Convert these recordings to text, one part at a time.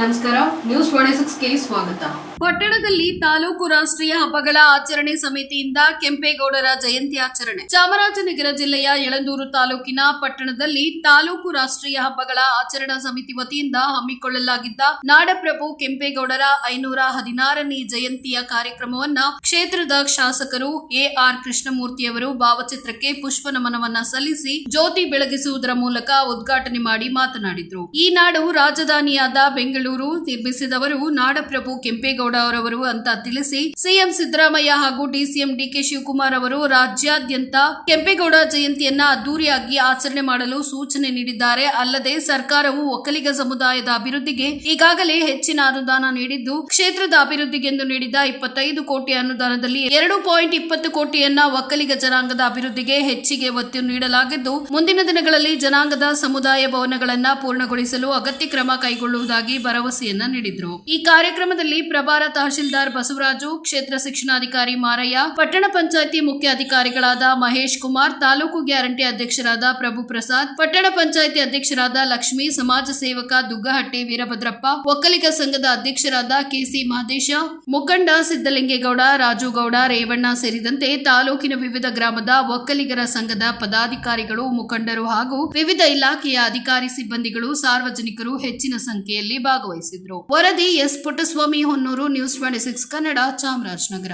ನಮಸ್ಕಾರ ನ್ಯೂಸ್ ಸಿಕ್ಸ್ಗೆ ಸ್ವಾಗತ. ಪಟ್ಟಣದಲ್ಲಿ ತಾಲೂಕು ರಾಷ್ಟ್ರೀಯ ಹಬ್ಬಗಳ ಆಚರಣೆ ಸಮಿತಿಯಿಂದ ಕೆಂಪೇಗೌಡರ ಜಯಂತಿ ಆಚರಣೆ. ಚಾಮರಾಜನಗರ ಜಿಲ್ಲೆಯ ಯಳಂದೂರು ತಾಲೂಕಿನ ಪಟ್ಟಣದಲ್ಲಿ ತಾಲೂಕು ರಾಷ್ಟ್ರೀಯ ಹಬ್ಬಗಳ ಆಚರಣಾ ಸಮಿತಿ ವತಿಯಿಂದ ಹಮ್ಮಿಕೊಳ್ಳಲಾಗಿದ್ದ ನಾಡಪ್ರಭು ಕೆಂಪೇಗೌಡರ ಐನೂರ ಹದಿನಾರನೇ ಜಯಂತಿಯ ಕಾರ್ಯಕ್ರಮವನ್ನ ಕ್ಷೇತ್ರದ ಶಾಸಕರು ಎಆರ್ ಕೃಷ್ಣಮೂರ್ತಿಯವರು ಭಾವಚಿತ್ರಕ್ಕೆ ಪುಷ್ಪ ನಮನವನ್ನ ಸಲ್ಲಿಸಿ ಜ್ಯೋತಿ ಬೆಳಗಿಸುವುದರ ಮೂಲಕ ಉದ್ಘಾಟನೆ ಮಾಡಿ ಮಾತನಾಡಿದರು. ಈ ನಾಡು ರಾಜಧಾನಿಯಾದ ಬೆಂಗಳೂರು ನಿರ್ಮಿಸಿದವರು ನಾಡಪ್ರಭು ಕೆಂಪೇಗೌಡ ಅವರವರು ಅಂತ ತಿಳಿಸಿ ಸಿಎಂ ಸಿದ್ದರಾಮಯ್ಯ ಹಾಗೂ ಡಿಸಿಎಂ ಡಿಕೆ ಶಿವಕುಮಾರ್ ಅವರು ರಾಜ್ಯಾದ್ಯಂತ ಕೆಂಪೇಗೌಡ ಜಯಂತಿಯನ್ನ ಅದ್ದೂರಿಯಾಗಿ ಆಚರಣೆ ಮಾಡಲು ಸೂಚನೆ ನೀಡಿದ್ದಾರೆ. ಅಲ್ಲದೆ ಸರ್ಕಾರವು ಒಕ್ಕಲಿಗ ಸಮುದಾಯದ ಅಭಿವೃದ್ಧಿಗೆ ಈಗಾಗಲೇ ಹೆಚ್ಚಿನ ಅನುದಾನ ನೀಡಿದ್ದು, ಕ್ಷೇತ್ರದ ಅಭಿವೃದ್ಧಿಗೆಂದು ನೀಡಿದ ಇಪ್ಪತ್ತೈದು ಕೋಟಿ ಅನುದಾನದಲ್ಲಿ ಎರಡು ಪಾಯಿಂಟ್ ಇಪ್ಪತ್ತು ಕೋಟಿಯನ್ನ ಒಕ್ಕಲಿಗ ಜನಾಂಗದ ಅಭಿವೃದ್ಧಿಗೆ ಹೆಚ್ಚಿಗೆ ಒತ್ತು ನೀಡಲಾಗಿದ್ದು, ಮುಂದಿನ ದಿನಗಳಲ್ಲಿ ಜನಾಂಗದ ಸಮುದಾಯ ಭವನಗಳನ್ನ ಪೂರ್ಣಗೊಳಿಸಲು ಅಗತ್ಯ ಕ್ರಮ ಕೈಗೊಳ್ಳುವುದಾಗಿ ಭರವಸೆಯನ್ನ ನೀಡಿದ್ರು. ಈ ಕಾರ್ಯಕ್ರಮದಲ್ಲಿ ಪ್ರಭಾರ ತಹಶೀಲ್ದಾರ್ ಬಸವರಾಜು, ಕ್ಷೇತ್ರ ಶಿಕ್ಷಣಾಧಿಕಾರಿ ಮಾರಯ್ಯ, ಪಟ್ಟಣ ಪಂಚಾಯಿತಿ ಮುಖ್ಯ ಅಧಿಕಾರಿಗಳಾದ ಮಹೇಶ್ ಕುಮಾರ್, ತಾಲೂಕು ಗ್ಯಾರಂಟಿ ಅಧ್ಯಕ್ಷರಾದ ಪ್ರಭು ಪ್ರಸಾದ್, ಪಟ್ಟಣ ಪಂಚಾಯಿತಿ ಅಧ್ಯಕ್ಷರಾದ ಲಕ್ಷ್ಮಿ, ಸಮಾಜ ಸೇವಕ ದುಗ್ಗಹಟ್ಟಿ ವೀರಭದ್ರಪ್ಪ, ಒಕ್ಕಲಿಗ ಸಂಘದ ಅಧ್ಯಕ್ಷರಾದ ಕೆಸಿ ಮಹದೇಶ, ಮುಖಂಡ ಸಿದ್ದಲಿಂಗೇಗೌಡ ರಾಜುಗೌಡ ರೇವಣ್ಣ ಸೇರಿದಂತೆ ತಾಲೂಕಿನ ವಿವಿಧ ಗ್ರಾಮದ ಒಕ್ಕಲಿಗರ ಸಂಘದ ಪದಾಧಿಕಾರಿಗಳು, ಮುಖಂಡರು ಹಾಗೂ ವಿವಿಧ ಇಲಾಖೆಯ ಅಧಿಕಾರಿ ಸಿಬ್ಬಂದಿಗಳು ಸಾರ್ವಜನಿಕರು ಹೆಚ್ಚಿನ ಸಂಖ್ಯೆಯಲ್ಲಿ ಭಾಗವಹಿಸಿದ್ರು. ವರದಿ S Puttaswamy Honnur news twenty six Kannada Chamarajanagar.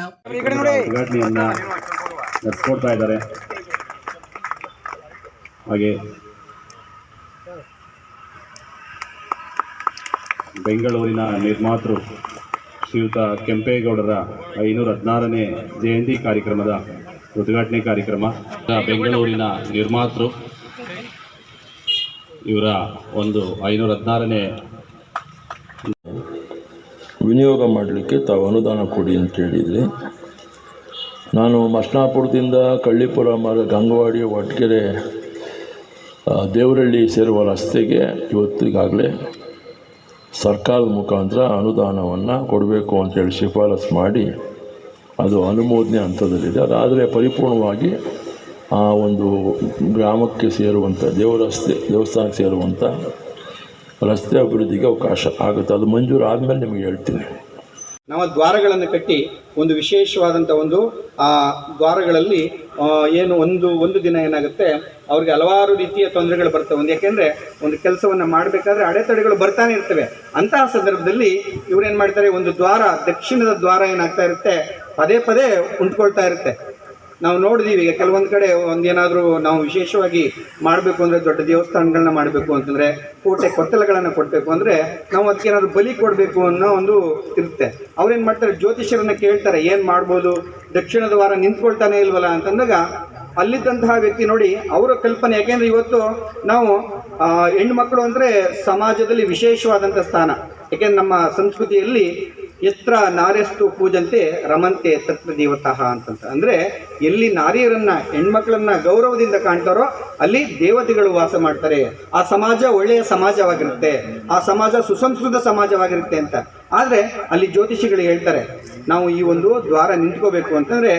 ನಡೆಸ್ಕೊಡ್ತಾ ಇದ್ದಾರೆ. ಹಾಗೆ ಬೆಂಗಳೂರಿನ ನಿರ್ಮಾತೃ ಶ್ರೀಯುತ ಕೆಂಪೇಗೌಡರ ಐನೂರ ಹದಿನಾರನೇ ಜಯಂತಿ ಕಾರ್ಯಕ್ರಮದ ಉದ್ಘಾಟನೆ ಕಾರ್ಯಕ್ರಮ. ಬೆಂಗಳೂರಿನ ನಿರ್ಮಾತೃ ಇವರ ಒಂದು ಐನೂರ ಹದಿನಾರನೇ ವಿನಿಯೋಗ ಮಾಡಲಿಕ್ಕೆ ತಾವು ಅನುದಾನ ಕೊಡಿ ಅಂತ ಹೇಳಿದ್ರಿ. ನಾನು ಮಸ್ನಾಪುರದಿಂದ ಕಳ್ಳಿಪುರ ಮಾರ್ಗ ಗಂಗವಾಡಿ ಒಟ್ಗೆರೆ ದೇವರಳ್ಳಿ ಸೇರುವ ರಸ್ತೆಗೆ ಇವತ್ತಿಗಾಗಲೇ ಸರ್ಕಾರದ ಮುಖಾಂತರ ಅನುದಾನವನ್ನು ಕೊಡಬೇಕು ಅಂತೇಳಿ ಶಿಫಾರಸು ಮಾಡಿ ಅದು ಅನುಮೋದನೆ ಹಂತದಲ್ಲಿದೆ. ಅದಾದರೆ ಪರಿಪೂರ್ಣವಾಗಿ ಆ ಒಂದು ಗ್ರಾಮಕ್ಕೆ ಸೇರುವಂಥ ದೇವರಸ್ತೆ, ದೇವಸ್ಥಾನಕ್ಕೆ ಸೇರುವಂಥ ರಸ್ತೆ ಅಭಿವೃದ್ಧಿಗೆ ಅವಕಾಶ ಆಗುತ್ತೆ. ಅದು ಮಂಜೂರು ಆದಮೇಲೆ ನಿಮಗೆ ಹೇಳ್ತೀನಿ. ನಮ್ಮ ದ್ವಾರಗಳನ್ನು ಕಟ್ಟಿ ಒಂದು ವಿಶೇಷವಾದಂಥ ಒಂದು, ಆ, ದ್ವಾರಗಳಲ್ಲಿ ಏನು ಒಂದು ಒಂದು ದಿನ ಏನಾಗುತ್ತೆ, ಅವ್ರಿಗೆ ಹಲವಾರು ರೀತಿಯ ತೊಂದರೆಗಳು ಬರ್ತವೆ. ಒಂದು ಯಾಕೆಂದರೆ, ಒಂದು ಕೆಲಸವನ್ನು ಮಾಡಬೇಕಾದ್ರೆ ಅಡೆತಡೆಗಳು ಬರ್ತಾನೆ ಇರ್ತವೆ. ಅಂತಹ ಸಂದರ್ಭದಲ್ಲಿ ಇವ್ರೇನು ಮಾಡ್ತಾರೆ, ಒಂದು ದ್ವಾರ, ದಕ್ಷಿಣದ ದ್ವಾರ ಏನಾಗ್ತಾ ಇರುತ್ತೆ, ಪದೇ ಪದೇ ಉಂಟ್ಕೊಳ್ತಾ ಇರುತ್ತೆ. ನಾವು ನೋಡಿದೀವಿ. ಈಗ ಕೆಲವೊಂದು ಕಡೆ ಒಂದೇನಾದರೂ ನಾವು ವಿಶೇಷವಾಗಿ ಮಾಡಬೇಕು ಅಂದರೆ ದೊಡ್ಡ ದೇವಸ್ಥಾನಗಳನ್ನ ಮಾಡಬೇಕು ಅಂತಂದರೆ ಕೋಟೆ ಕೊತ್ತಲಗಳನ್ನು ಕೊಡಬೇಕು ಅಂದರೆ ನಾವು ಅದಕ್ಕೆ ಏನಾದರೂ ಬಲಿ ಕೊಡಬೇಕು ಅನ್ನೋ ಒಂದು ಇರುತ್ತೆ. ಅವ್ರೇನು ಮಾಡ್ತಾರೆ? ಜ್ಯೋತಿಷ್ಯರನ್ನ ಕೇಳ್ತಾರೆ, ಏನು ಮಾಡ್ಬೋದು? ದಕ್ಷಿಣದ ವಾರ ನಿಂತ್ಕೊಳ್ತಾನೆ ಇಲ್ವಲ್ಲ ಅಂತಂದಾಗ ಅಲ್ಲಿದ್ದಂತಹ ವ್ಯಕ್ತಿ ನೋಡಿ ಅವರ ಕಲ್ಪನೆ. ಯಾಕೆಂದರೆ ಇವತ್ತು ನಾವು ಹೆಣ್ಮಕ್ಳು ಅಂದರೆ ಸಮಾಜದಲ್ಲಿ ವಿಶೇಷವಾದಂಥ ಸ್ಥಾನ. ಯಾಕೆಂದ್ರೆ ನಮ್ಮ ಸಂಸ್ಕೃತಿಯಲ್ಲಿ ಎತ್ರ ನಾರೆಷ್ಟು ಪೂಜಂತೆ ರಮಂತೆ ತತ್ವ ದೇವತಃ ಅಂತಂತ. ಅಂದರೆ ಎಲ್ಲಿ ನಾರಿಯರನ್ನ, ಹೆಣ್ಮಕ್ಳನ್ನ ಗೌರವದಿಂದ ಕಾಣ್ತಾರೋ ಅಲ್ಲಿ ದೇವತೆಗಳು ವಾಸ ಮಾಡ್ತಾರೆ. ಆ ಸಮಾಜ ಒಳ್ಳೆಯ ಸಮಾಜವಾಗಿರುತ್ತೆ. ಆ ಸಮಾಜ ಸುಸಂಸ್ಕೃತ ಸಮಾಜವಾಗಿರುತ್ತೆ ಅಂತ. ಆದರೆ ಅಲ್ಲಿ ಜ್ಯೋತಿಷಿಗಳು ಹೇಳ್ತಾರೆ, ನಾವು ಈ ಒಂದು ದ್ವಾರ ನಿಂತ್ಕೋಬೇಕು ಅಂತಂದರೆ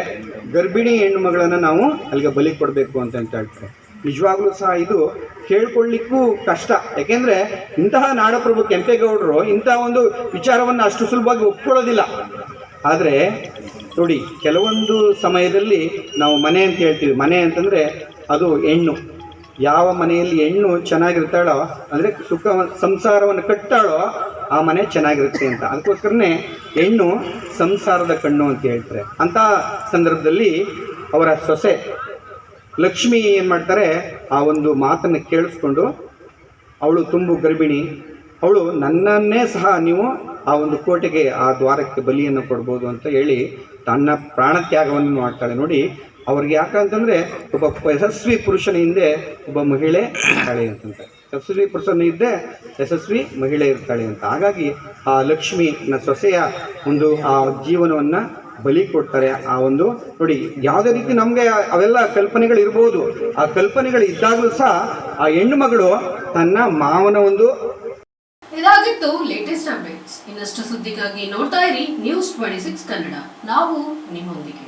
ಗರ್ಭಿಣಿ ಹೆಣ್ಣು ಮಗಳನ್ನು ನಾವು ಅಲ್ಲಿಗೆ ಬಲಿ ಕೊಡಬೇಕು ಅಂತ ಹೇಳ್ತಾರೆ. ನಿಜವಾಗ್ಲೂ ಸಹ ಇದು ಕೇಳ್ಕೊಳ್ಳಿಕ್ಕೂ ಕಷ್ಟ. ಯಾಕೆಂದರೆ ಇಂತಹ ನಾಡಪ್ರಭು ಕೆಂಪೇಗೌಡರು ಇಂತಹ ಒಂದು ವಿಚಾರವನ್ನು ಅಷ್ಟು ಸುಲಭವಾಗಿ ಒಪ್ಕೊಳ್ಳೋದಿಲ್ಲ. ಆದರೆ ನೋಡಿ, ಕೆಲವೊಂದು ಸಮಯದಲ್ಲಿ ನಾವು ಮನೆ ಅಂತ ಹೇಳ್ತೀವಿ. ಮನೆ ಅಂತಂದರೆ ಅದು ಹೆಣ್ಣು. ಯಾವ ಮನೆಯಲ್ಲಿ ಹೆಣ್ಣು ಚೆನ್ನಾಗಿರ್ತಾಳೋ, ಅಂದರೆ ಸುಖ, ಸಂಸಾರವನ್ನು ಕಟ್ಟಾಳೋ ಆ ಮನೆ ಚೆನ್ನಾಗಿರುತ್ತೆ ಅಂತ. ಅದಕ್ಕೋಸ್ಕರನೇ ಹೆಣ್ಣು ಸಂಸಾರದ ಕಣ್ಣು ಅಂತ ಹೇಳ್ತಾರೆ. ಅಂಥ ಸಂದರ್ಭದಲ್ಲಿ ಅವರ ಸೊಸೆ ಲಕ್ಷ್ಮಿ ಏನು ಮಾಡ್ತಾರೆ, ಆ ಒಂದು ಮಾತನ್ನು ಕೇಳಿಸ್ಕೊಂಡು, ಅವಳು ತುಂಬು ಗರ್ಭಿಣಿ. ಅವಳು ನನ್ನನ್ನೇ ಸಹ ನೀವು ಆ ಒಂದು ಕೋಟೆಗೆ, ಆ ದ್ವಾರಕ್ಕೆ ಬಲಿಯನ್ನು ಕೊಡ್ಬೋದು ಅಂತ ಹೇಳಿ ತನ್ನ ಪ್ರಾಣತ್ಯಾಗವನ್ನು ಮಾಡ್ತಾಳೆ. ನೋಡಿ, ಅವ್ರಿಗೆ ಯಾಕಂತಂದರೆ ಒಬ್ಬ ಯಶಸ್ವಿ ಪುರುಷನ ಹಿಂದೆ ಒಬ್ಬ ಮಹಿಳೆ ಇರ್ತಾಳೆ ಅಂತಂತ. ಯಶಸ್ವಿ ಪುರುಷನ ಹಿಂದೆ ಯಶಸ್ವಿ ಮಹಿಳೆ ಇರ್ತಾಳೆ ಅಂತ. ಹಾಗಾಗಿ ಆ ಲಕ್ಷ್ಮಿನ ಸೊಸೆಯ ಒಂದು ಆ ಜೀವನವನ್ನು ಬಲಿ ಕೊಡ್ತಾರೆ ಆ ಒಂದು ನೋಡಿ. ಯಾವುದೇ ರೀತಿ ನಮಗೆ ಅವೆಲ್ಲ ಕಲ್ಪನೆಗಳು ಇರ್ಬೋದು ಆ ಕಲ್ಪನೆಗಳು ಇದ್ದಾಗಲೂ ಸಹ ಆ ಹೆಣ್ಣು ಮಗಳು ತನ್ನ ಮಾವನ ಒಂದು ಇದಾಗಿತ್ತು ಲೇಟೆಸ್ಟ್ ಅಪ್ಡೇಟ್ಸ್ ಇನ್ನಷ್ಟು ಸುದ್ದಿಗಾಗಿ ನೋಡ್ತಾ ಇರಿ ನ್ಯೂಸ್ ಟ್ವೆಂಟಿ ಸಿಕ್ಸ್ ಕನ್ನಡ. ನಾವು ನಿಮ್ಮೊಂದಿಗೆ.